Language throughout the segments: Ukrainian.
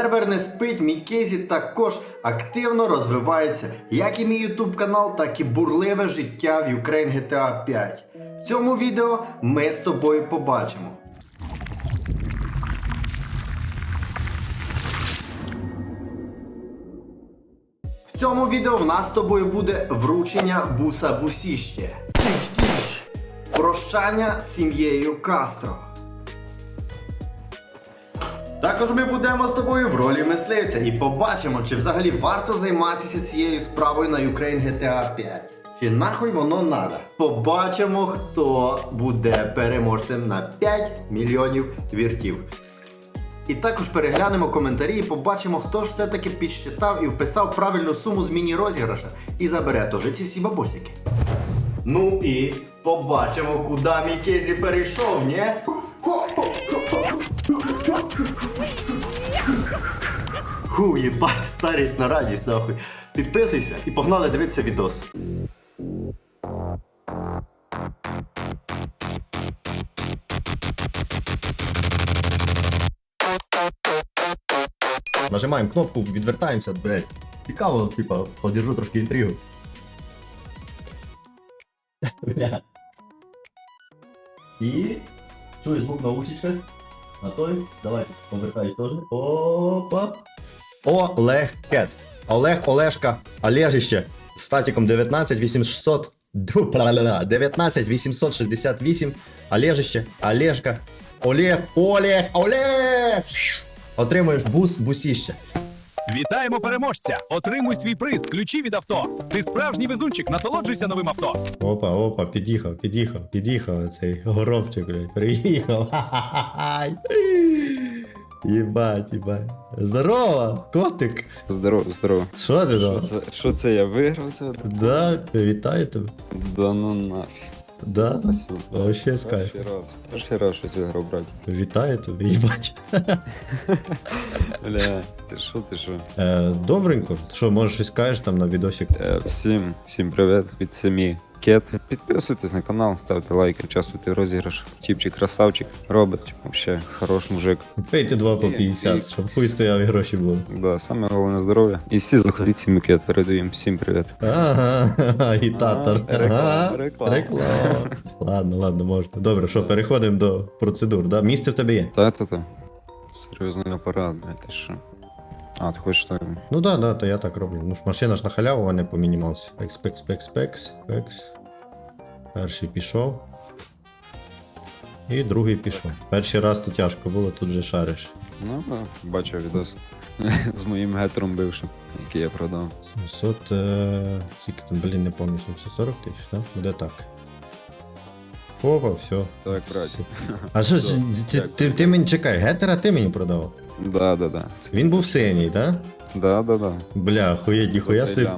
Сервер не спить, мій Кейзі також активно розвивається, як і мій YouTube канал, так і бурливе життя в Ukraine GTA 5. В цьому відео ми з тобою побачимо. В цьому відео в нас з тобою буде вручення буса бусіще. Прощання з сім'єю Кастро. Також ми будемо з тобою в ролі мисливця і побачимо, чи взагалі варто займатися цією справою на Ukraine GTA 5. Чи нахуй воно надо? Побачимо, хто буде переможцем на 5 мільйонів віртів. І також переглянемо коментарі і побачимо, хто ж все-таки підсчитав і вписав правильну суму з міні-розіграша і забере теж ці всі бабосики. Ну і побачимо, куди мій Кезі перейшов, ні? Ху, їбать, старість на радість, нахуй. Підписуйся і погнали дивитися відос. Нажимаємо кнопку, відвертаємося, блядь. Цікаво, типа, подержу трошки інтригу. І. Чую звук. На той. Давайте повертаюсь теж. Опа. Олег Кет. Олег Олешка. Олежище. З статіком 19 800. Ду, пра-ля-ля, 19 868. Олежище. Олежка. Олег. Олег. Олег. Отримуєш бус, бусіще. Вітаємо переможця! Отримуй свій приз, ключі від авто. Ти справжній везунчик, насолоджуйся новим авто. Опа, опа, під'їхав, під'їхав, під'їхав цей горобчик, блядь, приїхав. Ха-ха-ха. Єбать, єбать. Здорово, котик. Здорово, здорово. Що ти Що там? це, що це я виграв це? Да, вітаю тебе. Да ну нафіг. Да? Спасибо. Вообще з кайфом. Перший раз. Перший раз щось виграв, брат. Вітаю тебе, їбать. Бля, ти що, ти що? Е, добренько. Що, може щось скажеш там на відосик? Е, всім, всім привіт від сім'ї Кет. Підписуйтесь на канал, ставте лайки, участвуйте в розіграш. Тіпчик, красавчик, робот, вообще хорош мужик. Пийте 2 по 50, ні. щоб хуй стояв і гроші були. Да, саме головне здоров'я. І всі заходіть в сім'ю Кет, передаємо всім привіт. Ага, агітатор. Ага, реклама. реклама. Ладно, ладно, можете. Добре, що, переходимо до процедур, да? Місце в тебе є? Та-та-та. Серйозний апарат, бля, ти що? А, ти хочеш так? Ну да, да, то я так роблю. Ну ж машина ж на халяву, а не по мінімалці. Пекс, пекс, пекс, пекс, пекс. Перший пішов. І другий пішов. Перший раз то тяжко було, тут же шариш. Ну, да, бачив відос з моїм гетером бившим, який я продав. 700. Е... Скільки там, блін, не пам'ятаю, 740 тисяч, так? Буде так. Опа, все. Так, брать. А що ж, ти, ти, ти мені чекай, гетера ти мені продав? Да, да, да. Він був синій, так? Да, да, да. Бля, хуєть, ніхуя си.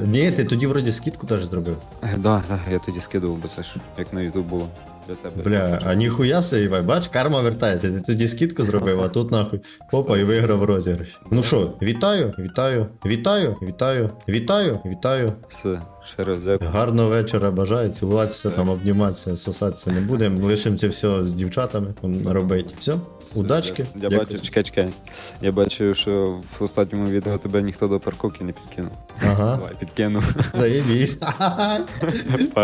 Ні, ти тоді вроді скидку теж зробив. Да, да, я тоді скидував, бо це ж як на Ютуб було. Для тебе. Бля, а ніхуя себе, Івай, бач, карма вертається. Ти тоді скидку зробив, а тут нахуй. Опа, і виграв розіграш. Ну що, вітаю, вітаю, вітаю, вітаю, вітаю, вітаю. Все, ще раз дякую. Гарного вечора бажаю, цілуватися, там, обніматися, сосатися не будемо. Лишимо це все з дівчатами робити. Все, удачки. Я, Дякую. бачу, чекай, чекай. Я бачив, що в останньому відео тебе ніхто до парковки не підкинув. Ага, Давай, підкинув. заєбісь.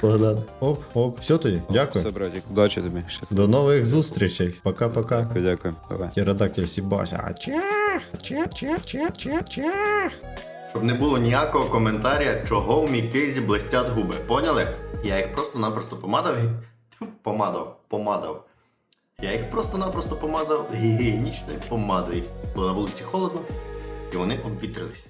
Погнали. Оп, оп, все тоді. Все, Дякую. братик, удачі тобі. Ще. До нових зустрічей. Пока-пока. Дякую, дякую. Давай. Птеродактиль сібася. Чех, чех, чех, чех, чех, чех. Щоб не було ніякого коментаря, чого в мій кейзі блистять губи. Поняли? Я їх просто-напросто помадав і. Помадав, помадав. Я їх просто-напросто помазав гігієнічною помадою. Було на вулиці холодно, і вони обвітрились.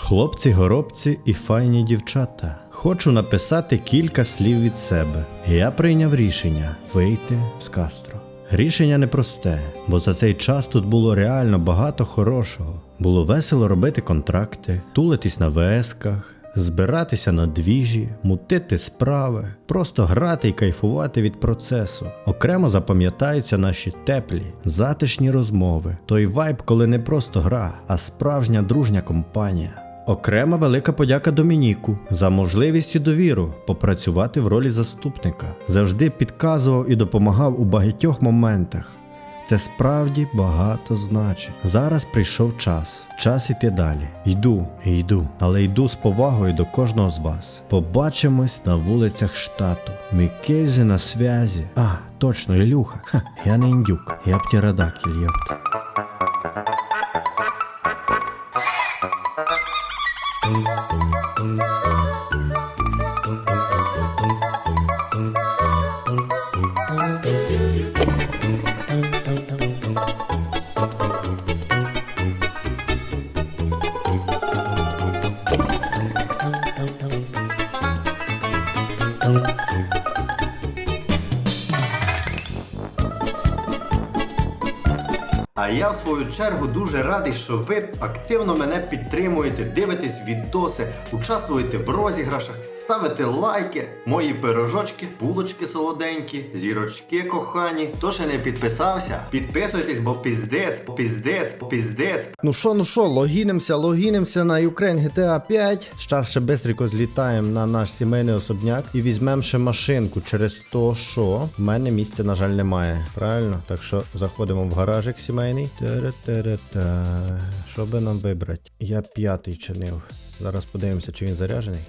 Хлопці, горобці і файні дівчата. Хочу написати кілька слів від себе. Я прийняв рішення вийти з Кастро. Рішення непросте, бо за цей час тут було реально багато хорошого. Було весело робити контракти, тулитись на ВСках, збиратися на двіжі, мутити справи, просто грати і кайфувати від процесу. Окремо запам'ятаються наші теплі, затишні розмови, той вайб, коли не просто гра, а справжня дружня компанія. Окрема велика подяка Домініку за можливість і довіру попрацювати в ролі заступника. Завжди підказував і допомагав у багатьох моментах. Це справді багато значить. Зараз прийшов час. Час іти далі. Йду, йду, але йду з повагою до кожного з вас. Побачимось на вулицях штату. Мікейзі на связі. А, точно, Ілюха. Ха, я не індюк, я птеродактиль, йопта. А я в свою чергу дуже радий, що ви активно мене підтримуєте, дивитесь відоси, участвуєте в розіграшах, ставите лайки, мої пирожочки, булочки солоденькі, зірочки кохані. Хто ще не підписався, підписуйтесь, бо піздець, піздець, піздець. Ну що, ну що, логінимося, логінимося на Ukraine GTA 5. Зараз ще бистренько злітаємо на наш сімейний особняк і візьмемо ще машинку через то, що в мене місця, на жаль, немає. Правильно? Так що заходимо в гаражик сімейний. Що би нам вибрати? Я п'ятий чинив. Зараз подивимося, чи він заряджений.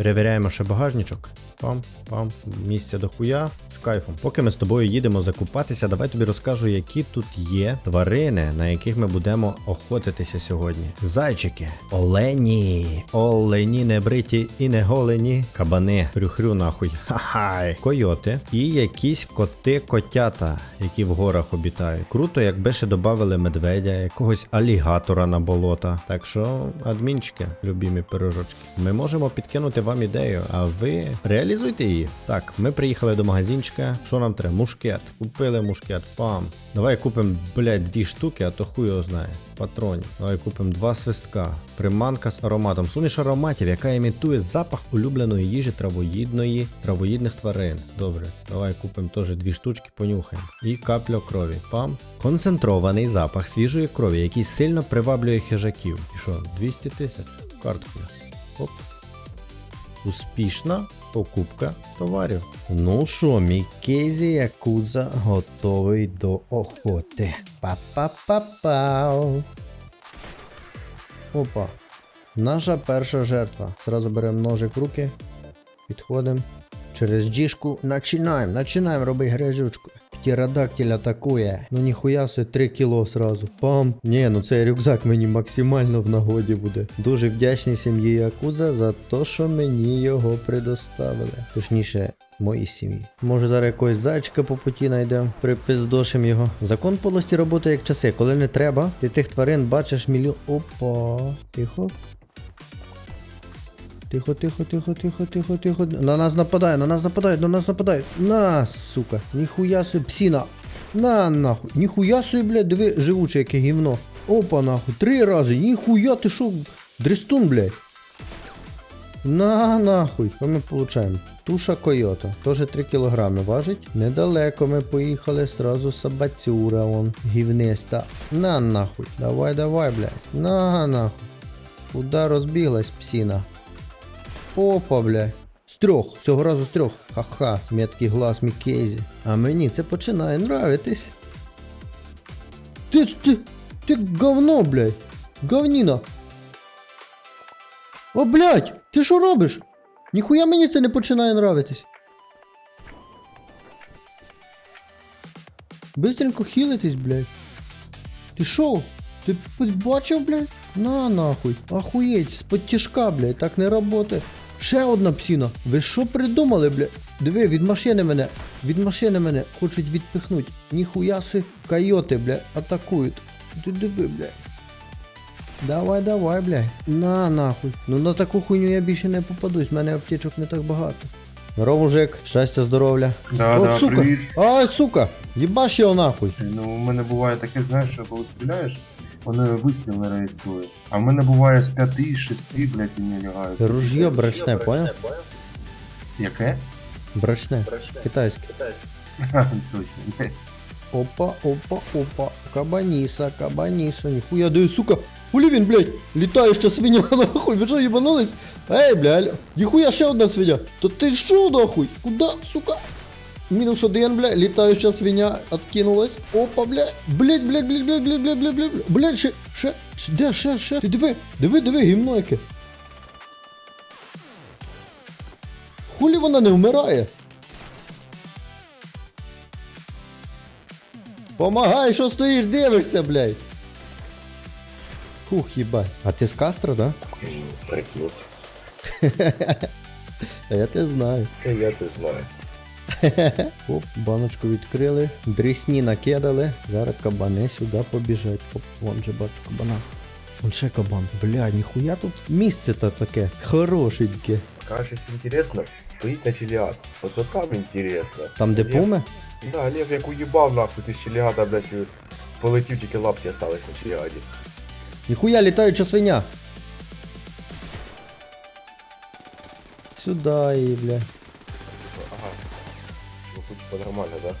Перевіряємо ще багажничок. Пам, пам, місця до хуя з кайфом. Поки ми з тобою їдемо закупатися, давай тобі розкажу, які тут є тварини, на яких ми будемо охотитися сьогодні. Зайчики, олені, олені не бриті і не голені, кабани, хрю-хрю нахуй. Ха-хай. Койоти і якісь коти-котята, які в горах обітають. Круто, якби ще додали медведя, якогось алігатора на болота. Так що, адмінчики, любімі пирожочки, ми можемо підкинути вам ідею, а ви реалізуйте її. Так, ми приїхали до магазинчика. Що нам треба? Мушкет. Купили мушкет. Пам. Давай купимо, блядь, дві штуки, а то хуй його знає. Патронів. Давай купимо два свистка. Приманка з ароматом. Суміш ароматів, яка імітує запах улюбленої їжі травоїдної, травоїдних тварин. Добре, давай купимо теж дві штучки, понюхаємо. І капля крові. Пам. Концентрований запах свіжої крові, який сильно приваблює хижаків. І що, 200 тисяч? Карткою. Оп. Успішна покупка товарів. Ну що, мій Кейзі Якудза готовий до охоти. Па-па-па-пау. Опа. Наша перша жертва. Зразу беремо ножик в руки. Підходимо. Через джішку. Начинаємо, начинаємо робити грязючку. Птеродактиль атакує. Ну ніхуя собі 3 кіло сразу. Пам. Ні, ну цей рюкзак мені максимально в нагоді буде. Дуже вдячний сім'ї Якудза за те, що мені його предоставили. Точніше, моїй сім'ї. Може зараз якогось зайчика по путі знайдемо, припиздошим його. Закон полості роботи як часи. Коли не треба, ти тих тварин бачиш мільйон. Опа. Тихо. Тихо, тихо, тихо, тихо, тихо, тихо. На нас нападає, на нас нападають, на нас нападають. На, сука. Ніхуя собі, псіна. На, нахуй. Ніхуя собі, блядь, диви, живуче, яке гівно. Опа, нахуй. Три рази. Ніхуя, ти шо? Дрестун, блядь. На, нахуй. Що ми получаємо? Туша койота. Тоже 3 кілограми важить. Недалеко ми поїхали. Сразу собацюра, он. Гівниста. На, нахуй. Давай, давай, блядь. На, нахуй. Куда розбіглась псіна? Опа, бля. З трьох, цього разу з трьох. Ха-ха, меткий глаз Мікейзі. А мені це починає нравитись. Ти, ти, ти говно, блядь. Говніна. О, блядь, ти що робиш? Ніхуя мені це не починає нравитись. Бистренько хілитись, блядь. Ти шо? Ти бачив, блядь? На нахуй. Охуєть, з-под тяжка, блядь, так не работає. Ще одна псіна. Ви що придумали, блядь? Диви, від машини мене, від машини мене хочуть відпихнуть. Ніхуя си койоти, блядь, атакують. Ти диви, блядь. Давай, давай, блядь. На нахуй. Ну на таку хуйню я більше не попадусь, в мене аптечок не так багато. Здорово, мужик, щастя, здоров'я. Да, От, да, сука. привіт. Ай, сука, їбаш його нахуй. Ну, у мене буває таке, знаєш, що коли стріляєш, вони вистріл не реєструють. А в мене буває з 5, 6, блядь, і не лягають. Ружье брачне, понял? Яке? Брачне. Китайське. Точно. Опа, опа, опа. Кабаніса, кабаніса. Ніхуя даю, сука. Улі він, блядь, літаюча свиня, нахуй, ви що їбанулись? Ей, блядь, ніхуя ще одна свиня. То ти що, нахуй? Куда, сука? Мінус один, бля, літаюча свиня откинулась. Опа, бля. Блядь, блядь, блядь, блядь, блядь, блядь, блядь, блядь. Блядь, ще, ще, ще, де, ще, ще. Ти диви, диви, диви, гімно яке. Хулі вона не вмирає? Помагай, що стоїш, дивишся, блядь. Хух, їбать. А ти з Кастро, да? Прикинь, А я те знаю. це я те знаю. Оп, баночку відкрили, дрісні накидали. Зараз кабани сюди побіжать. Оп, вон же бачу кабана. Вон ще кабан. Бля, ніхуя тут місце то таке. Хорошеньке. Кажется, интересно, поїдь на Челіад. Вот, вот там интересно. Там де Лев- пуми? Да, Лев як уїбав нахуй, ти з Челіада, блядь, полетів, тільки лапки остались на Челіаді. Ніхуя літаюча свиня. Сюди її, бля. Ага. Ну, хоч по-нормально, да?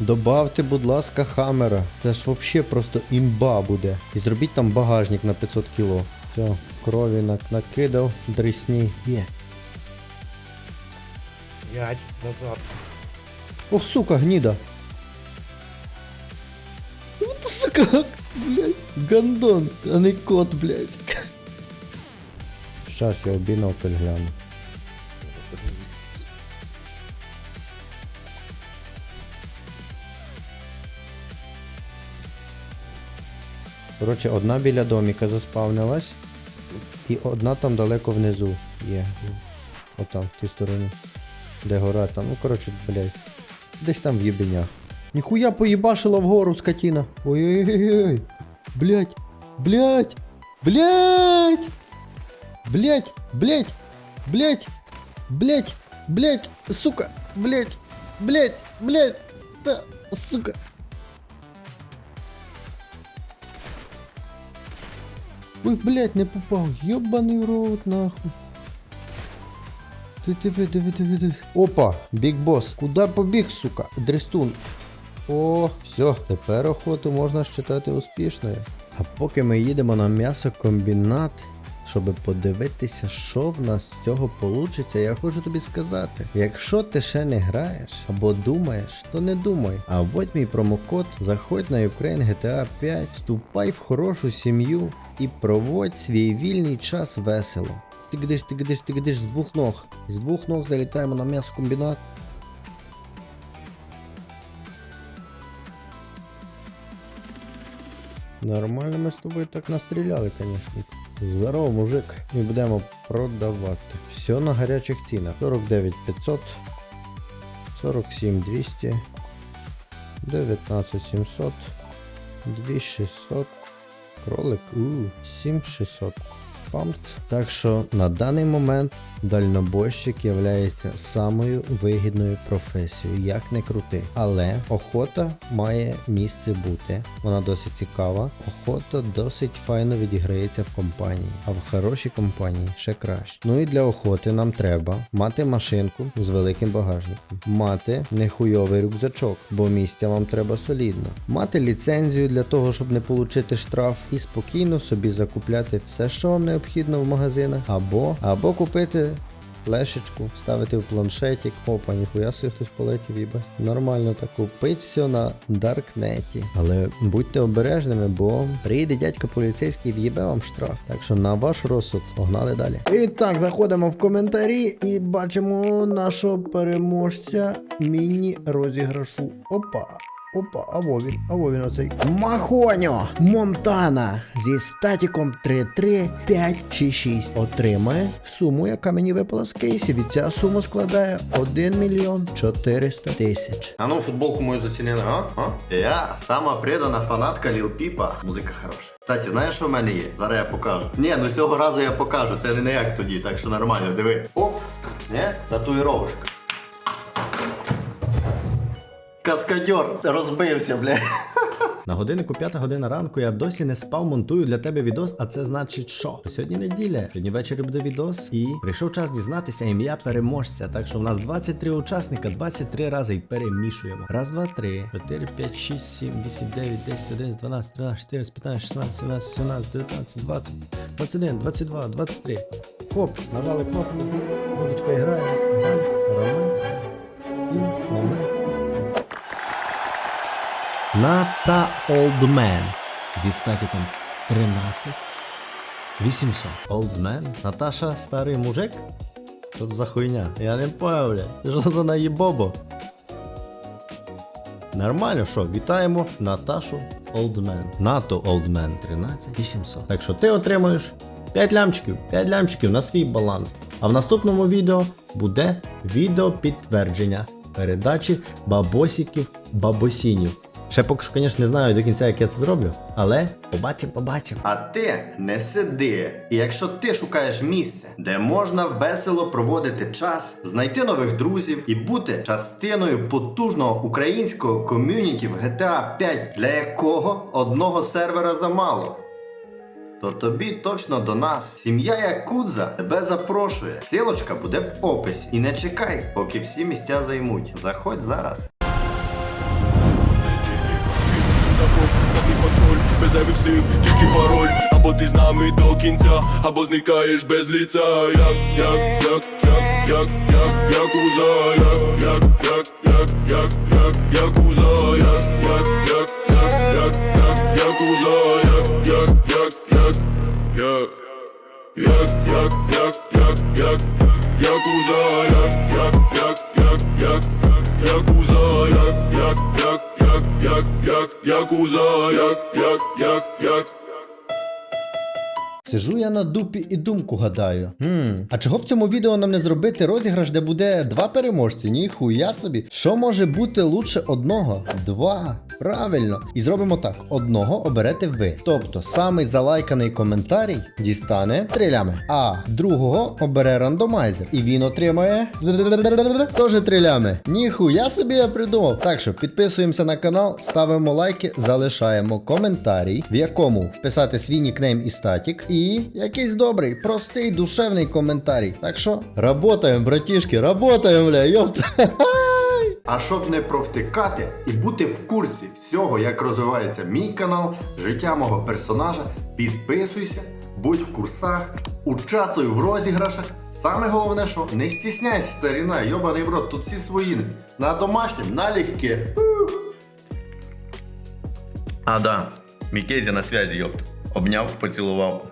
Добавте, будь ласка, хамера. Це ж вообще просто імба буде. І зробіть там багажник на 500 кіло. Все, крові нак- накидав, дрісні. Є. Ять, назад. Ох, сука, гніда. Вот сука, блядь, гандон, а не кот, блядь. Щас я в бінокль гляну. Коротше, одна біля доміка заспавнилась, і одна там далеко внизу є. Отам, в тій стороні. Де гора там. Ну, коротше, блядь. Десь там в єбенях. Ніхуя поїбашила вгору скотіна. Ой-ой-ой. Блять. Блять. Блять. Блять. Блять. Блять. Блять. Блять. Сука. Блять. Блять. Блять. Да, сука. Ой, блять, не попав. Йобаний в рот, нахуй. Ти диви, диви, диви, диви. Опа, біг бос. Куда побіг, сука? Дрестун. О, все, тепер охоту можна считати успішною. А поки ми їдемо на м'ясокомбінат, щоб подивитися, що в нас з цього вийде, я хочу тобі сказати. Якщо ти ще не граєш або думаєш, то не думай. А вводь мій промокод, заходь на Ukraine GTA 5, вступай в хорошу сім'ю і проводь свій вільний час весело. Ти гидиш, ти гидиш, ти гидиш з двох ног. З двох ног залітаємо на м'ясокомбінат. Нормально ми з тобою так настріляли, звісно. Здорово, мужик. І будемо продавати. Все на гарячих цінах. 49 500, 47 200, 19 700, 2600, кролик, у, 7600. Пампц. Так що на даний момент дальнобойщик є самою вигідною професією, як не крути. Але охота має місце бути. Вона досить цікава. Охота досить файно відіграється в компанії, а в хорошій компанії ще краще. Ну і для охоти нам треба мати машинку з великим багажником, мати нехуйовий рюкзачок, бо місця вам треба солідно, мати ліцензію для того, щоб не отримати штраф, і спокійно собі закупляти все, що вам необхідно в магазинах, або, або купити флешечку, ставити в планшетик. Опа, ніхуя собі хтось полетів, їбать. Нормально так купить все на даркнеті. Але будьте обережними, бо прийде дядько поліцейський в'їбе вам штраф. Так що на ваш розсуд погнали далі. І так, заходимо в коментарі і бачимо нашого переможця міні-розіграшу. Опа. Опа, а во він, а во він оцей. Махоньо Монтана зі статіком 33566 отримає суму, яка мені випала з кейсів. І ця сума складає 1 мільйон 400 тисяч. А ну футболку мою зацінили, а? а? Я сама предана фанатка Ліл Піпа. Музика хороша. Кстати, знаєш, що в мене є? Зараз я покажу. Ні, ну цього разу я покажу. Це не як тоді, так що нормально, диви. Оп, не? Татуїровочка. Каскадер розбився, бля. На годиннику 5 година ранку я досі не спав, монтую для тебе відос, а це значить що? Сьогодні неділя, сьогодні ввечері буде відос, і прийшов час дізнатися ім'я переможця. Так що в нас 23 учасника, 23 рази і перемішуємо. Раз, два, три, 4, 5, 6, 7, 8, 9, 10, 11, 12, 13, 14, 15, 16, 17, 17, 19, 20, 21, 22, 23. Хоп, нажали кнопку, музичка грає, Ната Олдмен зі статіком 13 800. Олдмен? Наташа старий мужик? Що це за хуйня? Я не бля. Що за наїбобо? Нормально, що, вітаємо Наташу Олдмен. НАТО Олдмен 13 800. Так що ти отримуєш 5 лямчиків, 5 лямчиків на свій баланс. А в наступному відео буде відео підтвердження передачі бабосиків бабосінів. Ще поки що, звісно, не знаю до кінця, як я це зроблю, але побачимо, побачимо. А ти не сиди. І якщо ти шукаєш місце, де можна весело проводити час, знайти нових друзів і бути частиною потужного українського ком'юніті в GTA 5, для якого одного сервера замало. То тобі точно до нас. Сім'я Якудза тебе запрошує. Силочка буде в описі. І не чекай, поки всі місця займуть. Заходь зараз. Повний контроль, без зайвих слів, тільки пароль Або ти з нами до кінця, або зникаєш без ліця Як, як, як, як, як, як, якуза Як, як, як, як, як, як, якуза Як, як, як, як, як, як, якуза Як, як, як, як, як Як, як, як, як, як, якуза як, якуза Як, як, як, як Сижу я на дупі і думку гадаю. Хм, а чого в цьому відео нам не зробити розіграш, де буде два переможці? Ніхуя собі. Що може бути лучше одного? Два. Правильно. І зробимо так: одного оберете ви. Тобто самий залайканий коментарій дістане трилями, а другого обере рандомайзер. І він отримає теж трилями. Ніхуя собі я придумав. Так що підписуємося на канал, ставимо лайки, залишаємо коментарій, в якому вписати свій нікнейм і статік. І якийсь добрий, простий, душевний коментарій. Так що, работаємо, братішки, работаємо, бля, йопта. А щоб не провтикати і бути в курсі всього, як розвивається мій канал, життя мого персонажа, підписуйся, будь в курсах, участвуй в розіграшах. Саме головне, що не стісняйся, старіна, йобаний в рот, тут всі свої. На домашнім, налегке. А да, Мікезі на связі, йопт. Обняв, поцілував.